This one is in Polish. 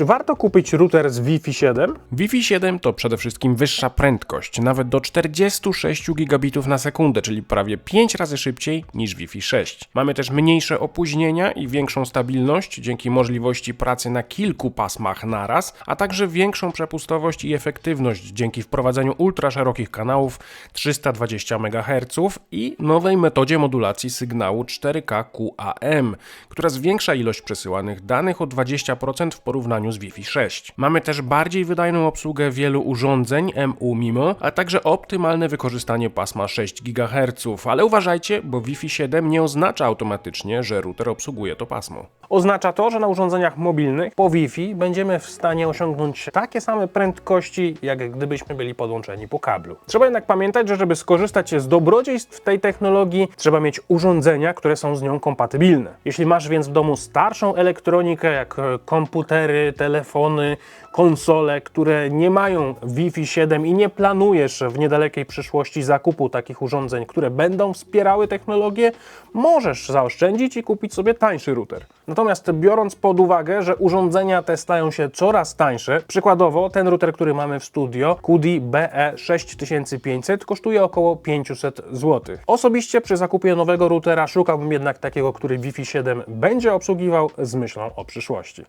Czy warto kupić router z Wi-Fi 7? Wi-Fi 7 to przede wszystkim wyższa prędkość, nawet do 46 gigabitów na sekundę, czyli prawie 5 razy szybciej niż Wi-Fi 6. Mamy też mniejsze opóźnienia i większą stabilność dzięki możliwości pracy na kilku pasmach naraz, a także większą przepustowość i efektywność dzięki wprowadzeniu ultraszerokich kanałów 320 MHz i nowej metodzie modulacji sygnału 4K QAM, która zwiększa ilość przesyłanych danych o 20% w porównaniu z Wi-Fi 6. Mamy też bardziej wydajną obsługę wielu urządzeń MU MIMO, a także optymalne wykorzystanie pasma 6 GHz, ale uważajcie, bo Wi-Fi 7 nie oznacza automatycznie, że router obsługuje to pasmo. Oznacza to, że na urządzeniach mobilnych po Wi-Fi będziemy w stanie osiągnąć takie same prędkości, jak gdybyśmy byli podłączeni po kablu. Trzeba jednak pamiętać, że żeby skorzystać z dobrodziejstw tej technologii, trzeba mieć urządzenia, które są z nią kompatybilne. Jeśli masz więc w domu starszą elektronikę, jak e, komputery, telefony, konsole, które nie mają Wi-Fi 7 i nie planujesz w niedalekiej przyszłości zakupu takich urządzeń, które będą wspierały technologię, możesz zaoszczędzić i kupić sobie tańszy router. Natomiast biorąc pod uwagę, że urządzenia te stają się coraz tańsze, przykładowo ten router, który mamy w studio, QD BE 6500 kosztuje około 500 zł. Osobiście przy zakupie nowego routera szukałbym jednak takiego, który Wi-Fi 7 będzie obsługiwał z myślą o przyszłości.